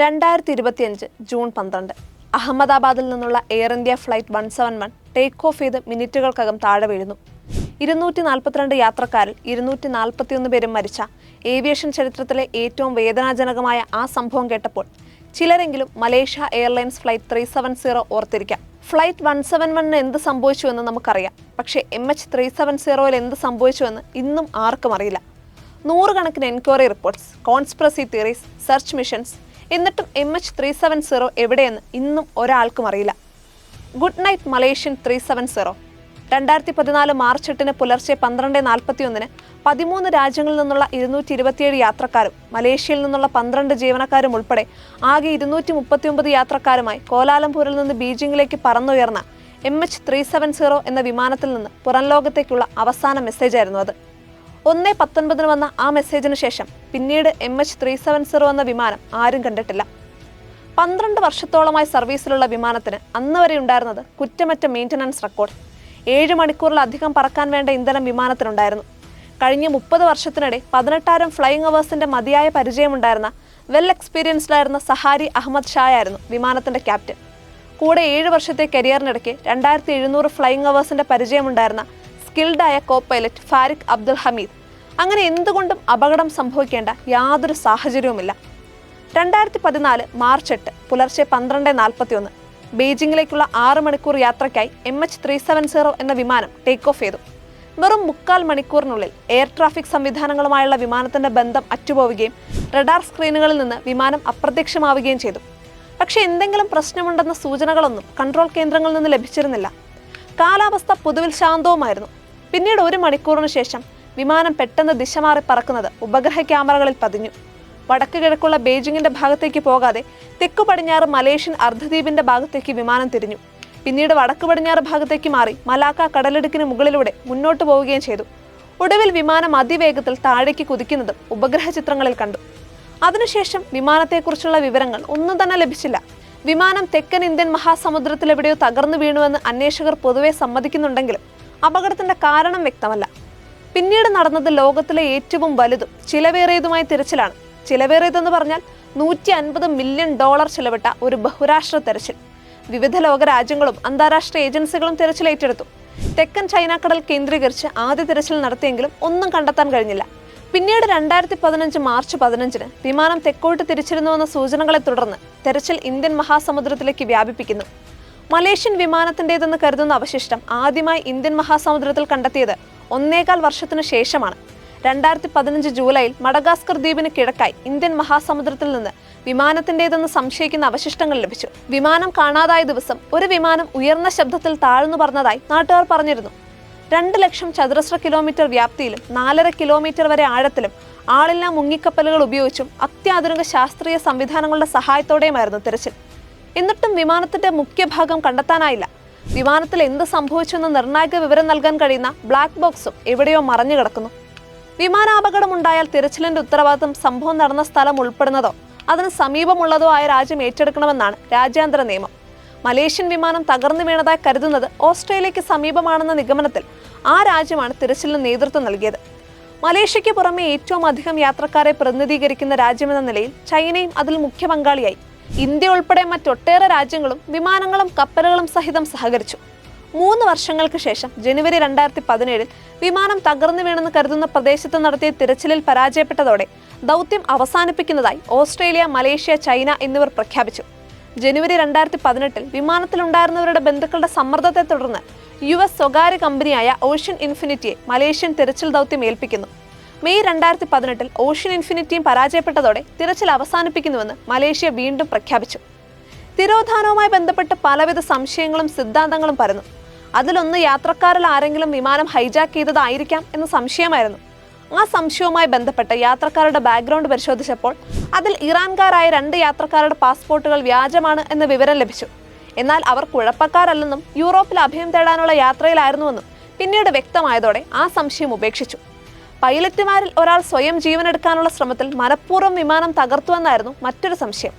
രണ്ടായിരത്തി ഇരുപത്തിയഞ്ച് ജൂൺ പന്ത്രണ്ട്. അഹമ്മദാബാദിൽ നിന്നുള്ള Air India flight one seven one take off ചെയ്ത് മിനിറ്റുകൾക്കകം താഴെ വീഴുന്നു. ഇരുന്നൂറ്റി നാൽപ്പത്തിരണ്ട് യാത്രക്കാരിൽ ഇരുന്നൂറ്റി നാൽപ്പത്തിയൊന്ന് പേരും മരിച്ച ഏവിയേഷൻ ചരിത്രത്തിലെ ഏറ്റവും വേദനാജനകമായ ആ സംഭവം കേട്ടപ്പോൾ ചിലരെങ്കിലും Malaysia Airlines flight three seven zero ഓർത്തിരിക്കാം. Flight one seven വണ്ണിന് എന്ത് സംഭവിച്ചു എന്ന് നമുക്കറിയാം. പക്ഷേ എം എച്ച് ത്രീ സെവൻ സീറോയിൽ എന്ത് സംഭവിച്ചു എന്ന് ഇന്നും ആർക്കും അറിയില്ല. നൂറുകണക്കിന് enquiry reports conspiracy theories search missions എന്നിട്ടും M H three seven zero എവിടെയെന്ന് ഇന്നും ഒരാൾക്കും അറിയില്ല. Good night Malaysian three seven zero രണ്ടായിരത്തി പതിനാല് മാർച്ച് എട്ടിന് പുലർച്ചെ പന്ത്രണ്ട് നാൽപ്പത്തി ഒന്നിന് പതിമൂന്ന് രാജ്യങ്ങളിൽ നിന്നുള്ള ഇരുന്നൂറ്റി ഇരുപത്തിയേഴ് യാത്രക്കാരും മലേഷ്യയിൽ നിന്നുള്ള പന്ത്രണ്ട് ജീവനക്കാരും ഉൾപ്പെടെ ആകെ ഇരുന്നൂറ്റി മുപ്പത്തിയൊമ്പത് യാത്രക്കാരുമായി കോലാലംപൂരിൽ നിന്ന് ബീജിംഗിലേക്ക് പറന്നുയർന്ന M H three seven zero എന്ന വിമാനത്തിൽ നിന്ന് പുറം ലോകത്തേക്കുള്ള അവസാന മെസ്സേജായിരുന്നു അത്. ഒന്നേ പത്തൊൻപതിന് വന്ന ആ മെസ്സേജിന് ശേഷം പിന്നീട് M H three seven zero എന്ന വിമാനം ആരും കണ്ടിട്ടില്ല. പന്ത്രണ്ട് വർഷത്തോളമായി സർവീസിലുള്ള വിമാനത്തിന് അന്ന് വരെ ഉണ്ടായിരുന്നത് കുറ്റമറ്റ മെയിന്റനൻസ് റെക്കോർഡ് ഏഴ് മണിക്കൂറിലധികം പറക്കാൻ വേണ്ട ഇന്ധനം വിമാനത്തിനുണ്ടായിരുന്നു. കഴിഞ്ഞ മുപ്പത് വർഷത്തിനിടെ പതിനെട്ടായിരം ഫ്ലൈയിങ് അവേഴ്സിന്റെ മതിയായ പരിചയമുണ്ടായിരുന്ന വെൽ എക്സ്പീരിയൻസ്ഡ് ആയിരുന്ന സഹാരി അഹമ്മദ് ഷാ ആയിരുന്നു വിമാനത്തിന്റെ ക്യാപ്റ്റൻ കൂടെ ഏഴ് വർഷത്തെ കരിയറിനിടയ്ക്ക് രണ്ടായിരത്തി എഴുന്നൂറ് ഫ്ലൈയിങ് അവേഴ്സിന്റെ പരിചയമുണ്ടായിരുന്ന സ്കിൽഡായ co pilot Fariq Abdul Hamid. അങ്ങനെ എന്തുകൊണ്ടും അപകടം സംഭവിക്കേണ്ട യാതൊരു സാഹചര്യവുമില്ല. രണ്ടായിരത്തി പതിനാല് മാർച്ച് എട്ട് പുലർച്ചെ പന്ത്രണ്ട് നാൽപ്പത്തി ഒന്ന് ബീജിംഗിലേക്കുള്ള ആറ് മണിക്കൂർ യാത്രയ്ക്കായി M H three seven zero എന്ന വിമാനം ടേക്ക് ഓഫ് ചെയ്തു. വെറും മുക്കാൽ മണിക്കൂറിനുള്ളിൽ എയർ ട്രാഫിക് സംവിധാനങ്ങളുമായുള്ള വിമാനത്തിന്റെ ബന്ധം അറ്റുപോവുകയും റഡാർ സ്ക്രീനുകളിൽ നിന്ന് വിമാനം അപ്രത്യക്ഷമാവുകയും ചെയ്തു. പക്ഷേ എന്തെങ്കിലും പ്രശ്നമുണ്ടെന്ന സൂചനകളൊന്നും കൺട്രോൾ കേന്ദ്രങ്ങളിൽ നിന്ന് ലഭിച്ചിരുന്നില്ല. കാലാവസ്ഥ പൊതുവിൽ ശാന്തവുമായിരുന്നു. പിന്നീട് ഒരു മണിക്കൂറിന് ശേഷം വിമാനം പെട്ടെന്ന് ദിശ മാറി പറക്കുന്നത് ഉപഗ്രഹ ക്യാമറകളിൽ പതിഞ്ഞു. വടക്ക് കിഴക്കുള്ള ബെയ്ജിങ്ങിന്റെ ഭാഗത്തേക്ക് പോകാതെ തെക്കു പടിഞ്ഞാറ് മലേഷ്യൻ അർദ്ധദ്വീപിന്റെ ഭാഗത്തേക്ക് വിമാനം തിരിഞ്ഞു. പിന്നീട് വടക്ക് പടിഞ്ഞാറ് ഭാഗത്തേക്ക് മാറി മലാക്ക കടലിടുക്കിന് മുകളിലൂടെ മുന്നോട്ട് പോവുകയും ചെയ്തു. ഒടുവിൽ വിമാനം അതിവേഗത്തിൽ താഴേക്ക് കുതിക്കുന്നതും ഉപഗ്രഹ ചിത്രങ്ങളിൽ കണ്ടു. അതിനുശേഷം വിമാനത്തെക്കുറിച്ചുള്ള വിവരങ്ങൾ ഒന്നും തന്നെ ലഭിച്ചില്ല. വിമാനം തെക്കൻ ഇന്ത്യൻ മഹാസമുദ്രത്തിൽ എവിടെയോ തകർന്നു വീണുവെന്ന് അന്വേഷകർ പൊതുവെ സമ്മതിക്കുന്നുണ്ടെങ്കിലും അപകടത്തിന്റെ കാരണം വ്യക്തമല്ല. പിന്നീട് നടന്നത് ലോകത്തിലെ ഏറ്റവും വലുതും ചിലവേറിയതുമായ തിരച്ചിലാണ്. ചിലവേറിയതെന്ന് പറഞ്ഞാൽ നൂറ്റി അൻപത് മില്യൺ ഡോളർ ചിലവിട്ട ഒരു ബഹുരാഷ്ട്ര തെരച്ചിൽ. വിവിധ ലോക രാജ്യങ്ങളും അന്താരാഷ്ട്ര ഏജൻസികളും തിരച്ചിൽ ഏറ്റെടുത്തു. തെക്കൻ ചൈനാക്കടൽ കേന്ദ്രീകരിച്ച് ആദ്യ തിരച്ചിൽ നടത്തിയെങ്കിലും ഒന്നും കണ്ടെത്താൻ കഴിഞ്ഞില്ല. പിന്നീട് രണ്ടായിരത്തി പതിനഞ്ച് മാർച്ച് പതിനഞ്ചിന് വിമാനം തെക്കോട്ട് തിരിച്ചിരുന്നുവെന്ന സൂചനകളെ തുടർന്ന് തെരച്ചിൽ ഇന്ത്യൻ മഹാസമുദ്രത്തിലേക്ക് വ്യാപിപ്പിക്കുന്നു. മലേഷ്യൻ വിമാനത്തിന്റെതെന്ന് കരുതുന്ന അവശിഷ്ടം ആദ്യമായി ഇന്ത്യൻ മഹാസമുദ്രത്തിൽ കണ്ടെത്തിയത് ഒന്നേകാൽ വർഷത്തിനു ശേഷമാണ്. രണ്ടായിരത്തി പതിനഞ്ച് ജൂലൈയിൽ മഡഗാസ്കർ ദ്വീപിന് കിഴക്കായി ഇന്ത്യൻ മഹാസമുദ്രത്തിൽ നിന്ന് വിമാനത്തിന്റെതെന്ന് സംശയിക്കുന്ന അവശിഷ്ടങ്ങൾ ലഭിച്ചു. വിമാനം കാണാതായ ദിവസം ഒരു വിമാനം ഉയർന്ന ശബ്ദത്തിൽ താഴ്ന്നു പറഞ്ഞതായി നാട്ടുകാർ പറഞ്ഞിരുന്നു. രണ്ട് ലക്ഷം ചതുരശ്ര കിലോമീറ്റർ വ്യാപ്തിയിലും നാലര കിലോമീറ്റർ വരെ ആഴത്തിലും ആളില്ലാ മുങ്ങിക്കപ്പലുകൾ ഉപയോഗിച്ചും അത്യാധുനിക ശാസ്ത്രീയ സംവിധാനങ്ങളുടെ സഹായത്തോടെയുമായിരുന്നു തിരച്ചിൽ. എന്നിട്ടും വിമാനത്തിന്റെ മുഖ്യഭാഗം കണ്ടെത്താനായില്ല. വിമാനത്തിൽ എന്ത് സംഭവിച്ചെന്ന് നിർണായക വിവരം നൽകാൻ കഴിയുന്ന ബ്ലാക്ക് ബോക്സും എവിടെയോ മറഞ്ഞു കിടക്കുന്നു. വിമാനാപകടമുണ്ടായാൽ തിരച്ചിലിന്റെ ഉത്തരവാദിത്തം സംഭവം നടന്ന സ്ഥലം ഉൾപ്പെടുന്നതോ അതിന് സമീപമുള്ളതോ ആയ രാജ്യം ഏറ്റെടുക്കണമെന്നാണ് രാജ്യാന്തര നിയമം. മലേഷ്യൻ വിമാനം തകർന്നു വീണതായി കരുതുന്നത് ഓസ്ട്രേലിയക്ക് സമീപമാണെന്ന നിഗമനത്തിൽ ആ രാജ്യമാണ് തിരച്ചിലിന് നേതൃത്വം നൽകിയത്. മലേഷ്യയ്ക്ക് പുറമെ ഏറ്റവും അധികം യാത്രക്കാരെ പ്രതിനിധീകരിക്കുന്ന രാജ്യമെന്ന നിലയിൽ ചൈനയും അതിൽ മുഖ്യ പങ്കാളിയായി. ഇന്ത്യ ഉൾപ്പെടെ മറ്റൊട്ടേറെ രാജ്യങ്ങളും വിമാനങ്ങളും കപ്പലുകളും സഹിതം സഹകരിച്ചു. മൂന്ന് വർഷങ്ങൾക്ക് ശേഷം ജനുവരി രണ്ടായിരത്തി പതിനേഴിൽ വിമാനം തകർന്നു വീണെന്ന് കരുതുന്ന പ്രദേശത്ത് നടത്തിയ തിരച്ചിലിൽ പരാജയപ്പെട്ടതോടെ ദൗത്യം അവസാനിപ്പിക്കുന്നതായി ഓസ്ട്രേലിയ മലേഷ്യ ചൈന എന്നിവർ പ്രഖ്യാപിച്ചു. ജനുവരി രണ്ടായിരത്തി പതിനെട്ടിൽ വിമാനത്തിലുണ്ടായിരുന്നവരുടെ ബന്ധുക്കളുടെ സമ്മർദ്ദത്തെ തുടർന്ന് യു എസ് സ്വകാര്യ കമ്പനിയായ ഓഷ്യൻ ഇൻഫിനിറ്റിയെ മലേഷ്യൻ തിരച്ചിൽ ദൗത്യം ഏൽപ്പിക്കുന്നു. മെയ് രണ്ടായിരത്തി പതിനെട്ടിൽ ഓഷ്യൻ ഇൻഫിനിറ്റിയും പരാജയപ്പെട്ടതോടെ തിരച്ചിൽ അവസാനിപ്പിക്കുന്നുവെന്ന് മലേഷ്യ വീണ്ടും പ്രഖ്യാപിച്ചു. തിരോധാനവുമായി ബന്ധപ്പെട്ട് പലവിധ സംശയങ്ങളും സിദ്ധാന്തങ്ങളും പരന്നു. അതിലൊന്ന് യാത്രക്കാരിൽ ആരെങ്കിലും വിമാനം ഹൈജാക്ക് ചെയ്തതായിരിക്കാം എന്ന സംശയമായിരുന്നു. ആ സംശയവുമായി ബന്ധപ്പെട്ട് യാത്രക്കാരുടെ ബാക്ക്ഗ്രൗണ്ട് പരിശോധിച്ചപ്പോൾ അതിൽ ഇറാൻകാരായ രണ്ട് യാത്രക്കാരുടെ പാസ്പോർട്ടുകൾ വ്യാജമാണ് എന്ന വിവരം ലഭിച്ചു. എന്നാൽ അവർ കുഴപ്പക്കാരല്ലെന്നും യൂറോപ്പിൽ അഭയം തേടാനുള്ള യാത്രയിലായിരുന്നുവെന്നും പിന്നീട് വ്യക്തമായതോടെ ആ സംശയം ഉപേക്ഷിച്ചു. പൈലറ്റുമാരിൽ ഒരാൾ സ്വയം ജീവനെടുക്കാനുള്ള ശ്രമത്തിൽ മനഃപൂർവം വിമാനം തകർത്തുവെന്നായിരുന്നു മറ്റൊരു സംശയം.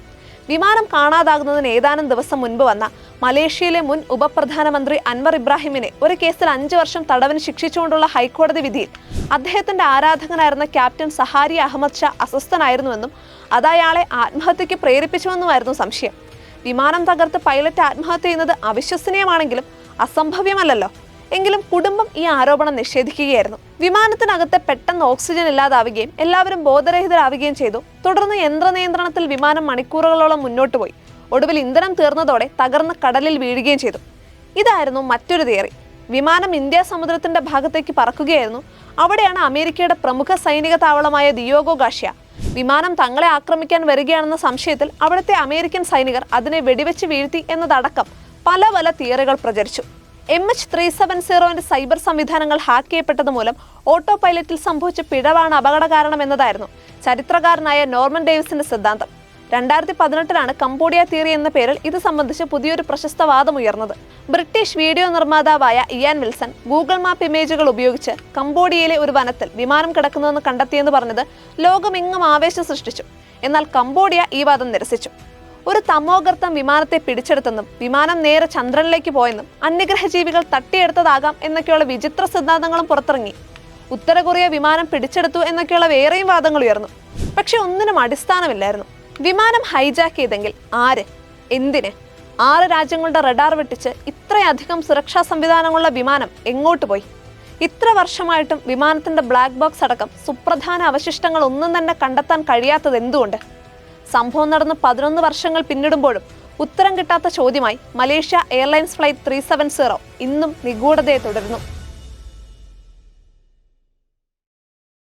വിമാനം കാണാതാകുന്നതിന് ഏതാനും ദിവസം മുൻപ് വന്ന മലേഷ്യയിലെ മുൻ ഉപപ്രധാനമന്ത്രി അൻവർ ഇബ്രാഹിമിനെ ഒരു കേസിൽ അഞ്ചു വർഷം തടവിന് ശിക്ഷിച്ചുകൊണ്ടുള്ള ഹൈക്കോടതി വിധിയിൽ അദ്ദേഹത്തിന്റെ ആരാധകനായിരുന്ന ക്യാപ്റ്റൻ സഹാരി അഹമ്മദ് ഷാ അസ്വസ്ഥനായിരുന്നുവെന്നും അത് അയാളെ ആത്മഹത്യക്ക് പ്രേരിപ്പിച്ചുവെന്നുമായിരുന്നു സംശയം. വിമാനം തകർത്ത് പൈലറ്റ് ആത്മഹത്യ ചെയ്യുന്നത് അവിശ്വസനീയമാണെങ്കിലും അസംഭവ്യമല്ലല്ലോ. എങ്കിലും കുടുംബം ഈ ആരോപണം നിഷേധിക്കുകയായിരുന്നു. വിമാനത്തിനകത്ത് പെട്ടെന്ന് ഓക്സിജൻ ഇല്ലാതാവുകയും എല്ലാവരും ബോധരഹിതരാവുകയും ചെയ്തു. തുടർന്ന് യന്ത്രനിയന്ത്രണത്തിൽ വിമാനം മണിക്കൂറുകളോളം മുന്നോട്ട് പോയി. ഒടുവിൽ ഇന്ധനം തീർന്നതോടെ തകർന്ന് കടലിൽ വീഴുകയും ചെയ്തു. ഇതായിരുന്നു മറ്റൊരു തിയറി. വിമാനം ഇന്ത്യ സമുദ്രത്തിന്റെ ഭാഗത്തേക്ക് പറക്കുകയായിരുന്നു. അവിടെയാണ് അമേരിക്കയുടെ പ്രമുഖ സൈനിക താവളമായ ദിയോഗോ ഗാഷ്യ. വിമാനം തങ്ങളെ ആക്രമിക്കാൻ വരികയാണെന്ന സംശയത്തിൽ അവിടുത്തെ അമേരിക്കൻ സൈനികർ അതിനെ വെടിവെച്ച് വീഴ്ത്തി എന്നതടക്കം പല പല തിയറികൾ പ്രചരിച്ചു. എം എച്ച് ത്രീ സെവൻ സീറോന്റെ സൈബർ സംവിധാനങ്ങൾ ഹാക്ക് ചെയ്യപ്പെട്ടത് മൂലം ഓട്ടോ പൈലറ്റിൽ സംഭവിച്ച പിഴവാണ് അപകട കാരണം എന്നതായിരുന്നു. ചരിത്രകാരനായ നോർമൻ ഡേവിസിന്റെ സിദ്ധാന്തം. രണ്ടായിരത്തി പതിനെട്ടിലാണ് കംബോഡിയ തിയറി എന്ന പേരിൽ ഇത് സംബന്ധിച്ച് പുതിയൊരു പ്രശസ്ത വാദം ഉയർന്നത്. ബ്രിട്ടീഷ് വീഡിയോ നിർമ്മാതാവായ ഇയാൻ വിൽസൺ ഗൂഗിൾ മാപ്പ് ഇമേജുകൾ ഉപയോഗിച്ച് കംബോഡിയയിലെ ഒരു വനത്തിൽ വിമാനം കിടക്കുന്നുവെന്ന് കണ്ടെത്തിയെന്ന് പറഞ്ഞത് ലോകമെങ്ങും ആവേശം സൃഷ്ടിച്ചു. എന്നാൽ കംബോഡിയ ഈ വാദം നിരസിച്ചു. ഒരു തമോഗർത്തം വിമാനത്തെ പിടിച്ചെടുത്തെന്നും വിമാനം നേരെ ചന്ദ്രനിലേക്ക് പോയെന്നും അന്യഗ്രഹ ജീവികൾ തട്ടിയെടുത്തതാകാം എന്നൊക്കെയുള്ള വിചിത്ര സിദ്ധാന്തങ്ങളും പുറത്തിറങ്ങി. ഉത്തര കൊറിയ വിമാനം പിടിച്ചെടുത്തു എന്നൊക്കെയുള്ള വേറെയും വാദങ്ങൾ ഉയർന്നു. പക്ഷെ ഒന്നിനും അടിസ്ഥാനമില്ലായിരുന്നു. വിമാനം ഹൈജാക്ക് ചെയ്തെങ്കിൽ ആര് എന്തിന്? ആറ് രാജ്യങ്ങളുടെ റഡാർ വെട്ടിച്ച് ഇത്രയധികം സുരക്ഷാ സംവിധാനങ്ങളുള്ള വിമാനം എങ്ങോട്ട് പോയി? ഇത്ര വർഷമായിട്ടും വിമാനത്തിന്റെ ബ്ലാക്ക് ബോക്സ് അടക്കം സുപ്രധാന അവശിഷ്ടങ്ങൾ ഒന്നും തന്നെ കണ്ടെത്താൻ കഴിയാത്തത് എന്തുകൊണ്ട് സംഭവം നടന്ന് പതിനൊന്ന് വർഷങ്ങൾ പിന്നിടുമ്പോഴും ഉത്തരം കിട്ടാത്ത ചോദ്യമായി Malaysia Airlines flight three seven zero ഇന്നും നിഗൂഢതയെ തുടരുന്നു.